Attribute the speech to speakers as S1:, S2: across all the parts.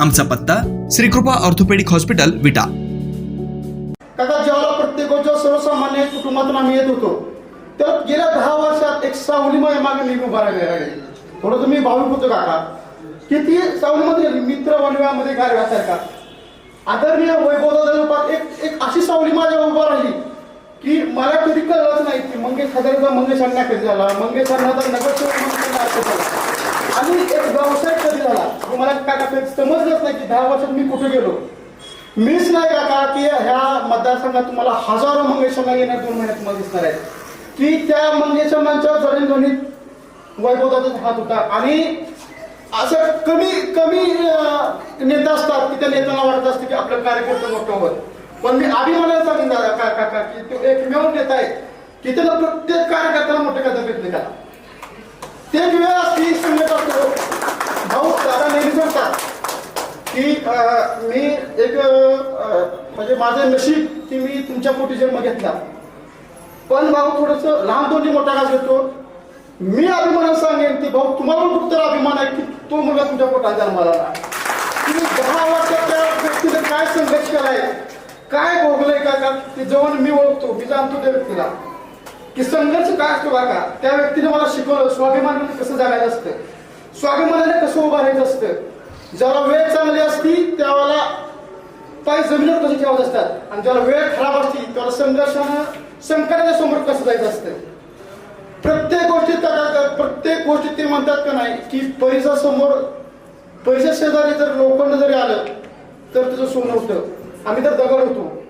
S1: आमचा पत्ता Shrikripa orthopaedic hospital विटा.
S2: काका ज्यावेळेला प्रत्येकाच्या सर्वसामान्य कुटुंबातून आम्ही येत होतो तर गेल्या दहा वर्षात एक सावलीमध्ये मागे मी उभा राहिले आहे. थोडं तुम्ही भाविक होतो काका. किती ती सावलीमध्ये मित्र वनव्यामध्ये गारव्यासारखा आदरणीय वैभव रूपात एक एक अशी सावली माझ्या उभा राहिली की मला कधी कळलंच नाही की मंगेश हजारेचा मंगेश अण्णा कधी झाला. मंगेश अण्णाचा नगरसेवक म्हणून कधी अर्थ झाला आणि एक व्यवसाय कधी झाला हे मला काका ते समजलंच नाही की दहा वर्षात मी कुठे गेलो. मीच नाही काका की ह्या मतदारसंघात तुम्हाला हजारो मंगेशांना येणार दोन महिन्यात तुम्हाला दिसणार आहे की त्या मंगेशांच्या जडणघडणीत वैभवदाचा हात होता. आणि असं कमी कमी नेता असतात की त्या नेत्यांना वाटत असते की आपलं कार्यकर्ते मोठं होत. पण मी अभिमानाने सांगेन दादा का काका की तो एकमेव नेता आहे की त्याला प्रत्येक कार्यकर्त्याला मोठं करता प्रयत्न करा ते वेळ असती संघट असतो भाऊ दादा नेहमी सांगतात की मी एक म्हणजे माझं नशीब की मी तुमच्या पोटी जन्म घेतला. पण भाऊ थोडस लहान दोन्ही मोठा घास घेतो. मी अभिमानानं सांगेन की भाऊ तुम्हाला पण खूप तर अभिमान आहे की तो मुलगा तुमच्या पोटात जन्माला तुम्ही दहा वर्षात त्या व्यक्तीने काय संघर्ष केलाय? काय भोगलंय का का? ते जवळ मी ओळखतो मी जाणतो त्या व्यक्तीला. की संघर्ष काय असतो का? त्या व्यक्तीने मला शिकवलं स्वाभिमान कसं जगायचं असतं? स्वाभिमानाने कसं उभं राहायचं असतं? ज्याला वेळ चांगली असती त्यावेळेला पाय जमिनीवर कसे ठेवत असतात? आणि ज्याला वेळ खराब असती त्याला संघर्षानं संकटाच्या समोर कसं जायचं असतं? प्रत्येक गोष्टीत त्या- प्रत्येक गोष्टीत ते म्हणतात का नाही की परिसासमोर परिसर शेजारी जर लोखंड जरी आलं तर तुझं सोनं होतं आम्ही तर दगड होतो.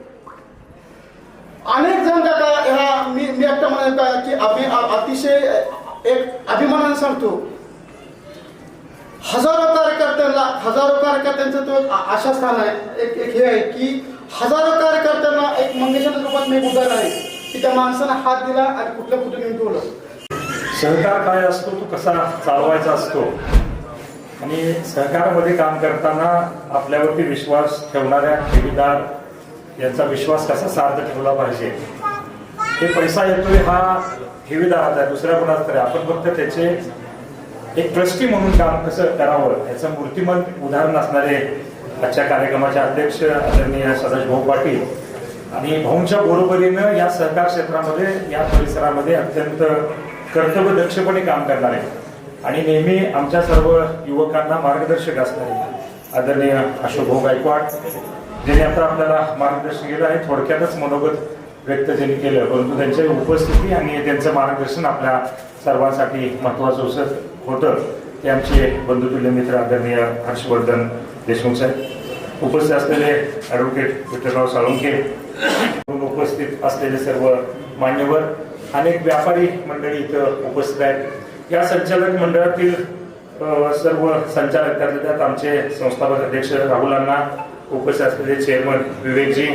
S2: अनेक जण काका ह्या मी मी एकटा म्हणत का की अभि अतिशय एक अभिमानाने सांगतो. हजारो कार्यकर्त्यांना हजारो कार्यकर्त्यांचं तो एक आशा स्थान आहे. एक एक हे आहे की हजारो कार्यकर्त्यांना एक मंगेशाच्या रूपात मी उदाहरण आहे की त्या माणसानं हात दिला आणि कुठल्या कुठून निमटवलं
S3: सहकार काय असतो तो कसा चालवायचा असतो? आणि सहकारामध्ये काम करताना आपल्यावरती विश्वास ठेवणाऱ्या ठेवीदार यांचा विश्वास कसा सार्थ ठेवला पाहिजे? हे पैसा येतोय हा ठेवीदाराचा आहे दुसऱ्या कोणाचा तरी. आपण फक्त त्याचे एक ट्रस्टी म्हणून काम कसं करावं? याचं मूर्तिमंत उदाहरण असणारे आजच्या कार्यक्रमाचे अध्यक्ष आदरणीय सदाशिव पाटील आणि भाऊंच्या बरोबरीनं या सहकार क्षेत्रामध्ये या परिसरामध्ये अत्यंत कर्तव्यदक्षपणे काम करणारे आणि नेहमी आमच्या सर्व युवकांना मार्गदर्शक असणारे आदरणीय अशोक भाऊ गायकवाड ज्यांनी आता आपल्याला मार्गदर्शन केलं आहे थोडक्यातच मनोगत व्यक्त ज्यांनी केलं परंतु त्यांची उपस्थिती आणि त्यांचं मार्गदर्शन आपल्या सर्वांसाठी महत्वाचं असं होतं ते आमचे बंधुतुल्य मित्र आदरणीय हर्षवर्धन देशमुख साहेब उपस्थित असलेले ॲडव्होकेट विठ्ठलराव साळुंके उपस्थित असलेले सर्व मान्यवर अनेक व्यापारी मंडळी इथं उपस्थित आहेत. या संचालक मंडळातील सर्व संचालक त्यातल्या त्यात आमचे संस्थापक अध्यक्ष राहुलांना उपस्थित असलेले चेअरमन विवेकजी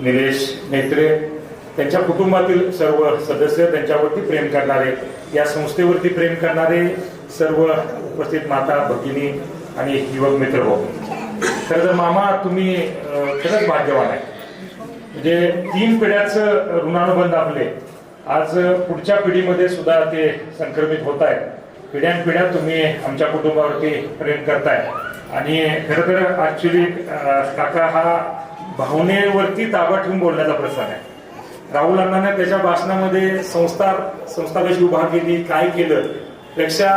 S3: निलेश नेत्रे त्यांच्या कुटुंबातील सर्व सदस्य त्यांच्यावरती प्रेम करणारे या संस्थेवरती प्रेम करणारे सर्व उपस्थित माता भगिनी आणि युवक मित्र हो खरं तर मामा तुम्ही खरंच भाग्यवान आहे. म्हणजे तीन पिढ्याचं ऋणानुबंध आपले. आज पुढच्या पिढीमध्ये सुद्धा ते संक्रमित होत आहेत. पिढ्यानपिढ्या तुम्ही आमच्या कुटुंबावरती प्रेम करताय. आणि खरं तर ऍक्च्युली काका हा भावनेवरती ताबा ठेवून बोलण्याचा प्रसंग आहे. राहुल अण्णाने त्याच्या भाषणामध्ये संस्था संस्था कशी उभा केली काय केलं पेक्षा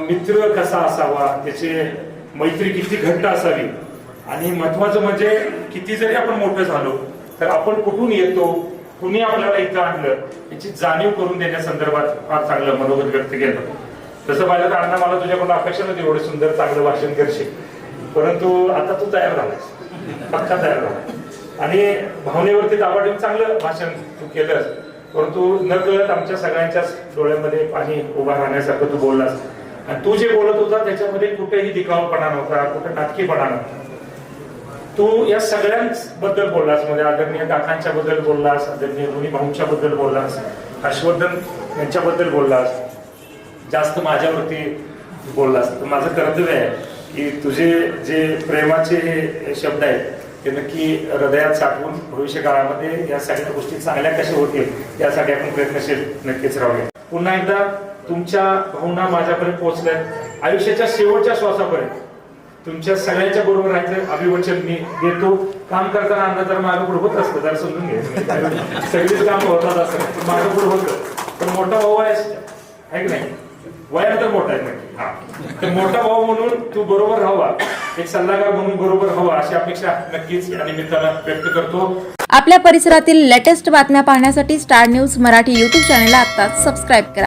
S3: मित्र कसा असावा त्याचे मैत्री किती घट्ट असावी आणि महत्वाचं म्हणजे किती जरी आपण मोठं झालो तर आपण कुठून येतो कुणी आपल्याला इथं आणलं याची जाणीव करून देण्यासंदर्भात फार चांगलं मनोगत व्यक्त केलं. तसं पाहिलं तर अण्णा मला तुझ्याकडून अपेक्षा नव्हती एवढं सुंदर चांगलं भाषण करशील. परंतु आता तू तयार झालायस. पक्का तयार झाला आणि भावनेवरती दाबा ठेवून चांगलं भाषण तू केलंस. परंतु न कळत आमच्या सगळ्यांच्याच डोळ्यामध्ये पाणी उभा राहण्यासारखं तू बोललास. आणि तू जे बोलत होता त्याच्यामध्ये कुठेही दिखावपणा नव्हता कुठे नाटकीपणा नव्हता. तू या सगळ्यांबद्दल बोललास म्हणजे आदरणीय काकांच्या बद्दल बोललास आदरणीय मुनी भाऊंच्या बद्दल बोललास हर्षवर्धन यांच्याबद्दल बोललास जास्त माझ्यावरती बोललास. तर माझं कर्तव्य आहे की तुझे जे प्रेमाचे हे शब्द आहेत ते नक्की हृदयात साठवून भविष्य काळामध्ये या सगळ्या गोष्टी चांगल्या कशा होतील यासाठी आपण प्रयत्नशील नक्कीच राहूया. पुन्हा एकदा तुमच्या भावना माझ्यापर्यंत पोहोचल्यात. आयुष्याच्या शेवटच्या श्वासापर्यंत. तुमच्या सगळ्यांच्या बरोबर राहायचं अभिवचन मी देतो. काम करताना अन्न तर माझं होत असतं जरा समजून घे. सगळीच काम होतात असं. पण माझं होतं. पण मोठा भाऊ आहे की नाही? वयानंतर मोठा आहे नक्की. तर मोठा भाऊ म्हणून तू बरोबर राहावा एक सल्लागार म्हणून बरोबर हवा अशी अपेक्षा नक्कीच या निमित्तानं व्यक्त करतो.
S4: आपल्या परिसरातील लेटेस्ट बातम्या पाहण्यासाठी स्टार न्यूज मराठी युट्यूब चॅनलला आता सबस्क्राईब करा.